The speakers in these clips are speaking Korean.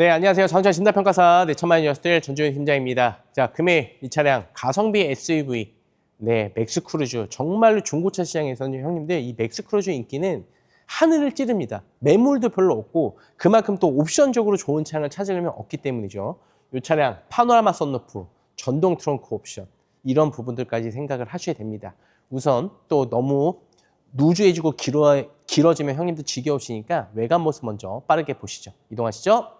네, 안녕하세요. 자동차 진단평가사 네, 천만 녀석들 전주현 팀장입니다. 자, 금일 이 차량 가성비 SUV 네, 맥스크루즈 정말로 중고차 시장에서는 형님들 이 맥스크루즈 인기는 하늘을 찌릅니다. 매물도 별로 없고 그만큼 또 옵션적으로 좋은 차량을 찾으려면 없기 때문이죠. 이 차량 파노라마 썬루프, 전동 트렁크 옵션 이런 부분들까지 생각을 하셔야 됩니다. 우선 또 너무 누주해지고 길어, 길어지면 형님들 지겨우시니까 외관 모습 먼저 빠르게 보시죠. 이동하시죠.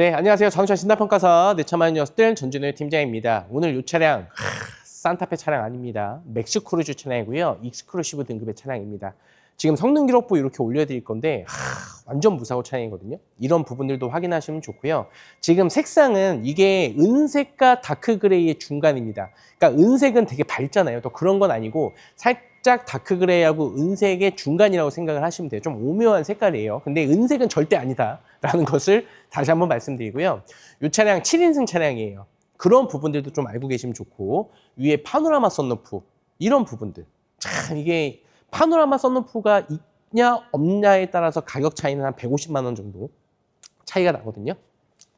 네, 안녕하세요. 자동차 신다평가사 내차만 녀석들 전준호의 팀장입니다. 오늘 이 차량 하, 산타페 차량 아닙니다. 맥스크루즈 차량이고요. 익스크루시브 등급의 차량입니다. 지금 성능 기록부 이렇게 올려드릴 건데 하, 완전 무사고 차량이거든요. 이런 부분들도 확인하시면 좋고요. 지금 색상은 이게 은색과 다크 그레이의 중간입니다. 그러니까 은색은 되게 밝잖아요. 또 그런 건 아니고 살짝 다크 그레이하고 은색의 중간이라고 생각을 하시면 돼요. 좀 오묘한 색깔이에요. 근데 은색은 절대 아니다 라는 것을 다시 한번 말씀드리고요. 이 차량 7인승 차량이에요. 그런 부분들도 좀 알고 계시면 좋고 위에 파노라마 썬루프 이런 부분들 참 이게 파노라마 썬루프가 있냐 없냐에 따라서 가격 차이는 한 150만 원 정도 차이가 나거든요.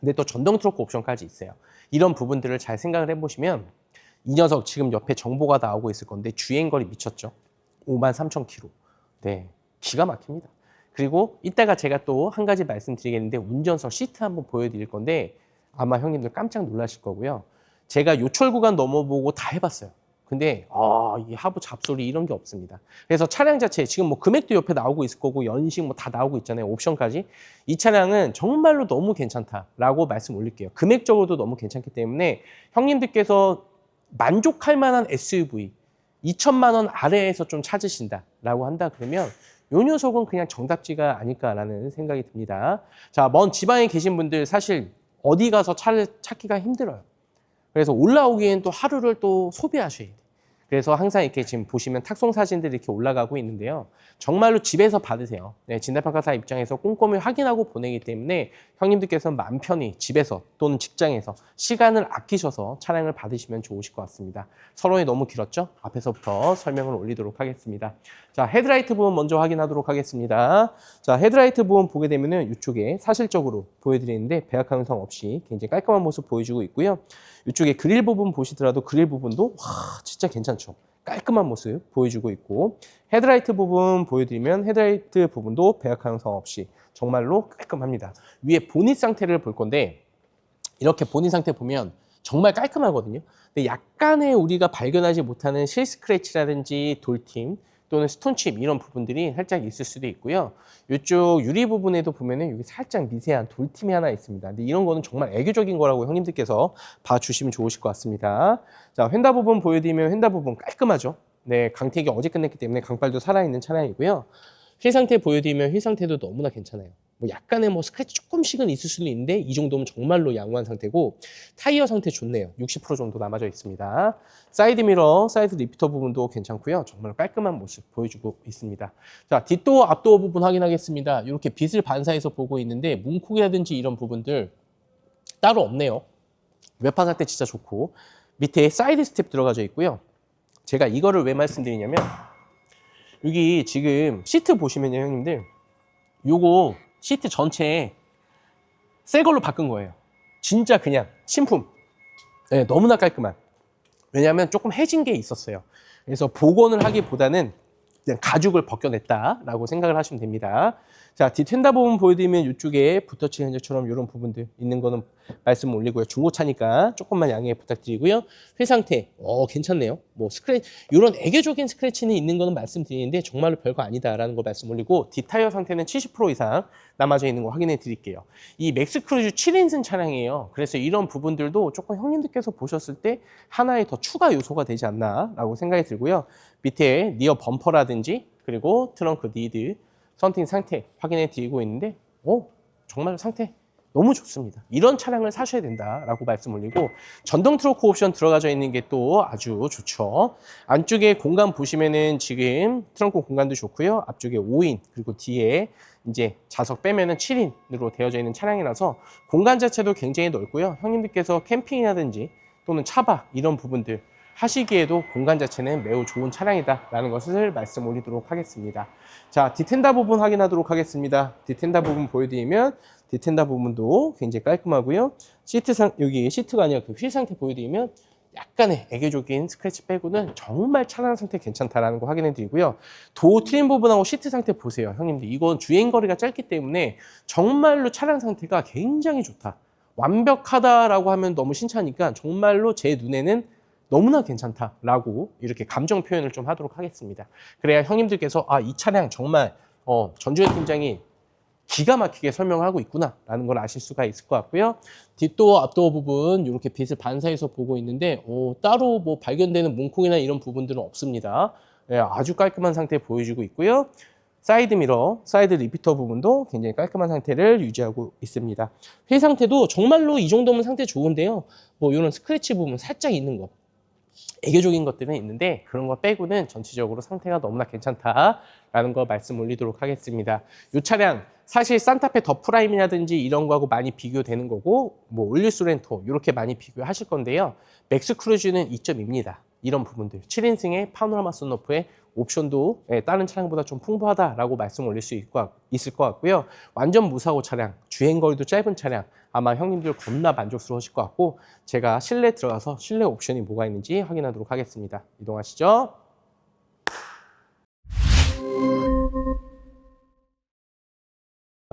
근데 또 전동 트로크 옵션까지 있어요. 이런 부분들을 잘 생각을 해보시면 이 녀석 지금 옆에 정보가 나오고 있을 건데 주행거리 미쳤죠. 5만 3천 킬로. 네, 기가 막힙니다. 그리고 이따가 제가 또 한 가지 말씀드리겠는데 운전석 시트 한번 보여드릴 건데 아마 형님들 깜짝 놀라실 거고요. 제가 요철 구간 넘어보고 다 해봤어요. 근데 아, 이 하부 잡소리 이런 게 없습니다. 그래서 차량 자체 지금 뭐 금액도 옆에 나오고 있을 거고 연식 뭐 다 나오고 있잖아요. 옵션까지. 이 차량은 정말로 너무 괜찮다라고 말씀 올릴게요. 금액적으로도 너무 괜찮기 때문에 형님들께서 만족할 만한 SUV 2천만 원 아래에서 좀 찾으신다라고 한다 그러면 요 녀석은 그냥 정답지가 아닐까라는 생각이 듭니다. 자, 먼 지방에 계신 분들 사실 어디 가서 차를 찾기가 힘들어요. 그래서 올라오기엔 또 하루를 또 소비하셔야 돼요. 그래서 항상 이렇게 지금 보시면 탁송 사진들이 이렇게 올라가고 있는데요. 정말로 집에서 받으세요. 네, 진단평가사 입장에서 꼼꼼히 확인하고 보내기 때문에 형님들께서는 마음 편히 집에서 또는 직장에서 시간을 아끼셔서 차량을 받으시면 좋으실 것 같습니다. 서론이 너무 길었죠? 앞에서부터 설명을 올리도록 하겠습니다. 자, 헤드라이트 부분 먼저 확인하도록 하겠습니다. 자, 헤드라이트 부분 보게 되면은 이쪽에 사실적으로 보여드리는데 배합 형성 없이 굉장히 깔끔한 모습 보여주고 있고요. 이쪽에 그릴 부분 보시더라도 그릴 부분도 와 진짜 괜찮죠. 깔끔한 모습 보여주고 있고 헤드라이트 부분 보여드리면 헤드라이트 부분도 배합 형성 없이 정말로 깔끔합니다. 위에 보닛 상태를 볼 건데 이렇게 보닛 상태 보면 정말 깔끔하거든요. 근데 약간의 우리가 발견하지 못하는 실 스크래치라든지 돌팀 또는 스톤칩 이런 부분들이 살짝 있을 수도 있고요. 이쪽 유리 부분에도 보면은 여기 살짝 미세한 돌팀이 하나 있습니다. 근데 이런 거는 정말 애교적인 거라고 형님들께서 봐주시면 좋으실 것 같습니다. 자, 휀다 부분 보여드리면 휀다 부분 깔끔하죠. 네, 강택이 어제 끝냈기 때문에 강발도 살아있는 차량이고요. 휠 상태 보여드리면 휠 상태도 너무나 괜찮아요. 뭐 약간의 뭐 스크래치 조금씩은 있을 수는 있는데 이 정도면 정말로 양호한 상태고 타이어 상태 좋네요. 60% 정도 남아져 있습니다. 사이드 미러, 사이드 리피터 부분도 괜찮고요. 정말 깔끔한 모습 보여주고 있습니다. 자, 뒷도어, 앞도어 부분 확인하겠습니다. 이렇게 빛을 반사해서 보고 있는데 문콕이라든지 이런 부분들 따로 없네요. 외판 상태 진짜 좋고 밑에 사이드 스텝 들어가져 있고요. 제가 이거를 왜 말씀드리냐면 여기 지금 시트 보시면요, 형님들. 요거 시트 전체에 새 걸로 바꾼 거예요. 진짜 그냥 신품. 네, 너무나 깔끔한. 왜냐하면 조금 해진 게 있었어요. 그래서 복원을 하기보다는 그냥 가죽을 벗겨냈다라고 생각을 하시면 됩니다. 자, 뒤텐다 부분 보여드리면 이쪽에 붓터치 현재처럼 이런 부분들 있는 거는 말씀 올리고요. 중고차니까 조금만 양해 부탁드리고요. 휠 상태, 어 괜찮네요. 뭐 스크래치 이런 애교적인 스크래치는 있는 거는 말씀드리는데 정말로 별거 아니다라는 거 말씀 올리고 뒷타이어 상태는 70% 이상 남아져 있는 거 확인해 드릴게요. 이 맥스 크루즈 7인승 차량이에요. 그래서 이런 부분들도 조금 형님들께서 보셨을 때 하나의 더 추가 요소가 되지 않나라고 생각이 들고요. 밑에 니어 범퍼라든지 그리고 트렁크 니드 선팅 상태 확인해 드리고 있는데 오 정말 상태 너무 좋습니다. 이런 차량을 사셔야 된다라고 말씀 올리고 전동 트로크 옵션 들어가져 있는 게 또 아주 좋죠. 안쪽에 공간 보시면은 지금 트렁크 공간도 좋고요. 앞쪽에 5인 그리고 뒤에 이제 좌석 빼면은 7인으로 되어져 있는 차량이라서 공간 자체도 굉장히 넓고요. 형님들께서 캠핑이라든지 또는 차박 이런 부분들 하시기에도 공간 자체는 매우 좋은 차량이다 라는 것을 말씀 올리도록 하겠습니다. 자, 디텐다 부분 확인하도록 하겠습니다. 디텐다 부분 보여드리면 디텐다 부분도 굉장히 깔끔하고요. 시트 상 여기 시트가 아니라 그 휠 상태 보여드리면 약간의 애교적인 스크래치 빼고는 정말 차량 상태 괜찮다라는 거 확인해 드리고요. 도어 트림 부분하고 시트 상태 보세요. 형님들 이건 주행 거리가 짧기 때문에 정말로 차량 상태가 굉장히 좋다. 완벽하다라고 하면 너무 신차니까 정말로 제 눈에는 너무나 괜찮다라고 이렇게 감정 표현을 좀 하도록 하겠습니다. 그래야 형님들께서 아 이 차량 정말 어, 전주현 팀장이 기가 막히게 설명하고 있구나라는 걸 아실 수가 있을 것 같고요. 뒷도어, 앞도어 부분 이렇게 빛을 반사해서 보고 있는데 어, 따로 뭐 발견되는 문콕이나 이런 부분들은 없습니다. 예, 아주 깔끔한 상태 보여주고 있고요. 사이드 미러, 사이드 리피터 부분도 굉장히 깔끔한 상태를 유지하고 있습니다. 휠 상태도 정말로 이 정도면 상태 좋은데요. 뭐 이런 스크래치 부분 살짝 있는 거. 애교적인 것들은 있는데 그런 거 빼고는 전체적으로 상태가 너무나 괜찮다라는 거 말씀 올리도록 하겠습니다. 이 차량 사실 산타페 더 프라임이라든지 이런 거하고 많이 비교되는 거고 뭐 올리스 렌토 이렇게 많이 비교하실 건데요. 맥스 크루즈는 2점입니다. 이런 부분들 7인승의 파노라마 썬루프의 옵션도 예, 다른 차량보다 좀 풍부하다라고 말씀 올릴 수 있- 있을 것 같고요. 완전 무사고 차량, 주행 거리도 짧은 차량 아마 형님들 겁나 만족스러우실 것 같고 제가 실내 들어가서 실내 옵션이 뭐가 있는지 확인하도록 하겠습니다. 이동하시죠.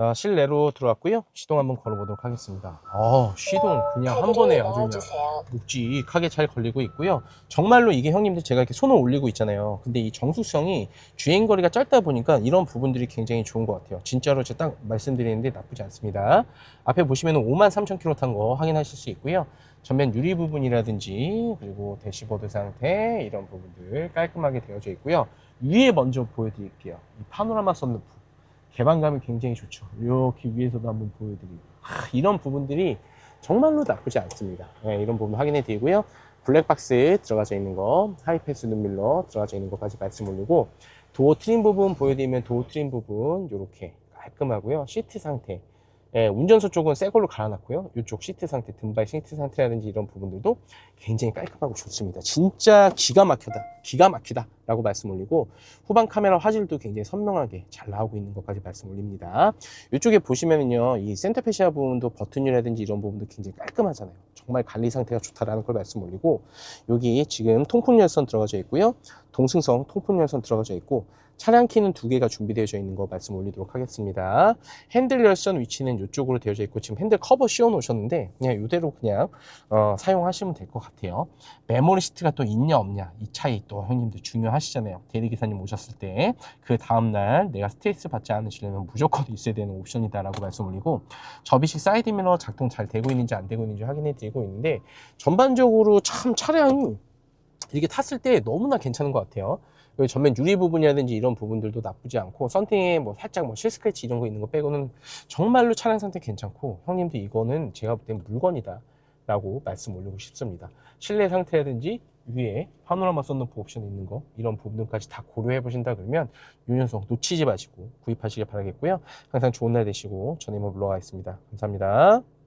자, 실내로 들어왔고요. 시동 한번 걸어보도록 하겠습니다. 어, 시동 그냥 한 번에 아주 그냥 묵직하게 잘 걸리고 있고요. 정말로 이게 형님들 제가 이렇게 손을 올리고 있잖아요. 근데 이 정수성이 주행거리가 짧다 보니까 이런 부분들이 굉장히 좋은 것 같아요. 진짜로 제가 딱 말씀드리는데 나쁘지 않습니다. 앞에 보시면 5만 3천 킬로 탄거 확인하실 수 있고요. 전면 유리 부분이라든지 그리고 대시보드 상태 이런 부분들 깔끔하게 되어져 있고요. 위에 먼저 보여드릴게요. 이 파노라마 썬루프 개방감이 굉장히 좋죠. 이렇게 위에서도 한번 보여드리고 하, 이런 부분들이 정말로 나쁘지 않습니다. 네, 이런 부분 확인해 드리고요. 블랙박스 들어가져 있는 거, 하이패스 눈밀러 들어가져 있는 것까지 말씀 올리고 도어 트림 부분 보여드리면 도어 트림 부분 이렇게 깔끔하고요. 시트 상태 예, 운전석 쪽은 새 걸로 갈아놨고요. 이쪽 시트 상태, 등발 시트 상태라든지 이런 부분들도 굉장히 깔끔하고 좋습니다. 진짜 기가 막히다, 기가 막히다 라고 말씀 올리고 후방 카메라 화질도 굉장히 선명하게 잘 나오고 있는 것까지 말씀 올립니다. 이쪽에 보시면은요, 이 센터 페시아 부분도 버튼이라든지 이런 부분도 굉장히 깔끔하잖아요. 정말 관리 상태가 좋다라는 걸 말씀 올리고 여기 지금 통풍 열선 들어가져 있고요. 동승성 통풍 열선 들어가져 있고 차량 키는 두 개가 준비되어져 있는 거 말씀 올리도록 하겠습니다. 핸들 열선 위치는 이쪽으로 되어져 있고 지금 핸들 커버 씌워 놓으셨는데 그냥 이대로 그냥 어, 사용하시면 될 것 같아요. 메모리 시트가 또 있냐 없냐 이 차이 또 형님들 중요하시잖아요. 대리기사님 오셨을 때 그 다음날 내가 스트레스 받지 않으시려면 무조건 있어야 되는 옵션이다라고 말씀 올리고 접이식 사이드 미러 작동 잘 되고 있는지 안 되고 있는지 확인해 드리고 있는데 전반적으로 참 차량이 이렇게 탔을 때 너무나 괜찮은 것 같아요. 여기 전면 유리 부분이라든지 이런 부분들도 나쁘지 않고 썬팅에 뭐 살짝 뭐 실스크래치 이런 거 있는 거 빼고는 정말로 차량 상태 괜찮고 형님들 이거는 제가 볼 땐 물건이다 라고 말씀 올리고 싶습니다. 실내 상태라든지 위에 파노라마 썬루프 옵션 있는 거 이런 부분들까지 다 고려해 보신다 그러면 유연성 놓치지 마시고 구입하시길 바라겠고요. 항상 좋은 날 되시고 저는 이만 물러가겠습니다. 감사합니다